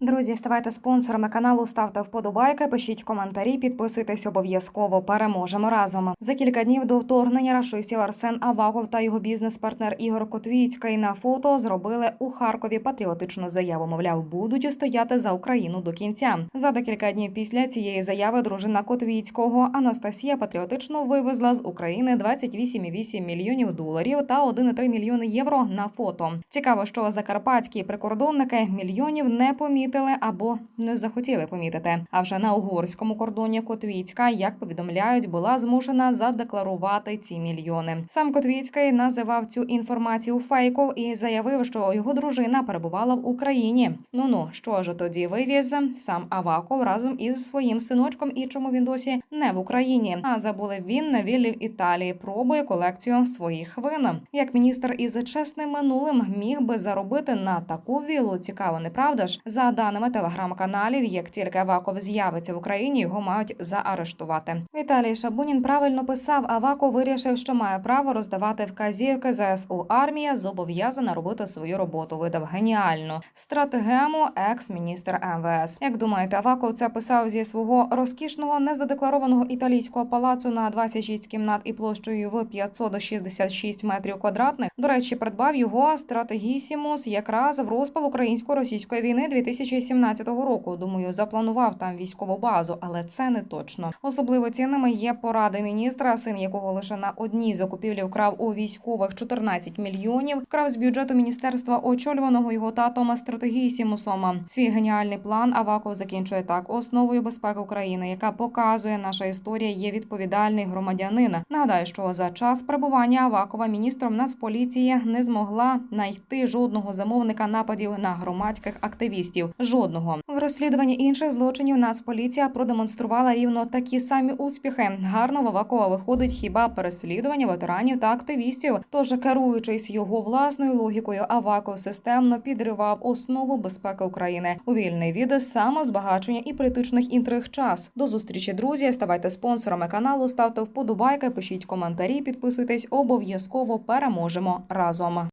друзі, ставайте спонсорами каналу, ставте вподобайки, пишіть коментарі, підписуйтесь обов'язково. Переможемо разом. За кілька днів до вторгнення рашистів Арсен Аваков та його бізнес-партнер Ігор Котвіцький на фото зробили у Харкові патріотичну заяву. Мовляв, будуть стояти за Україну до кінця. За декілька днів після цієї заяви дружина Котвіцького Анастасія патріотично вивезла з України 28,8 мільйонів доларів та 1,3 мільйони євро на фото. Цікаво, що закарпатські прикордонники мільйонів не помітили або не захотіли помітити. А вже на угорському кордоні Котвіцька, як повідомляють, була змушена задекларувати ці мільйони. Сам Котвіцький називав цю інформацію фейком і заявив, що його дружина перебувала в Україні. Ну ну що ж тоді вивіз сам Аваков разом із своїм синочком, і чому він досі не в Україні? А забули він на віллі в Італії. Пробує колекцію своїх вин. Як міністр із чесним минулим міг би заробити на таку віллу? Цікаво, не правда ж? За даними телеграм-каналів, як тільки Аваков з'явиться в Україні, його мають заарештувати. Віталій Шабунін правильно писав. Аваков вирішив, що має право роздавати вказівки ЗСУ. Армія зобов'язана робити свою роботу. Видав геніальну стратегему екс-міністр МВС. Як думаєте, Аваков це писав зі свого розкішного незадекларованого італійського палацу на 26 кімнат і площею в 566 метрів квадратних? До речі, придбав його стратегісімус якраз в розпал українсько-російської війни 2017 року. Думаю, запланував там військову базу, але це не точно. Особливо цінними є поради міністра, син якого лише на одній закупівлі вкрав у військових 14 мільйонів. Вкрав з бюджету міністерства, очолюваного його татом стратегісімусом. Свій геніальний план Аваков закінчує так: основою безпеки України, яка показує, наша історія є відповідальний громадянин. Нагадаю, що за час перебування Авакова міністром Нацполіції не змогла знайти жодного замовника нападів на громадських активістів. Жодного в розслідуванні інших злочинів Нацполіція продемонструвала рівно такі самі успіхи. Гарно в Авакова виходить хіба переслідування ветеранів та активістів. Тож, керуючись його власною логікою, Аваков системно підривав основу безпеки України у вільний від самозбагачення і політичних інтриг час. До зустрічі, друзі. Ставайте спонсорами каналу, ставте вподобайки, пишіть коментарі, підписуйтесь. Обов'язково переможемо разом.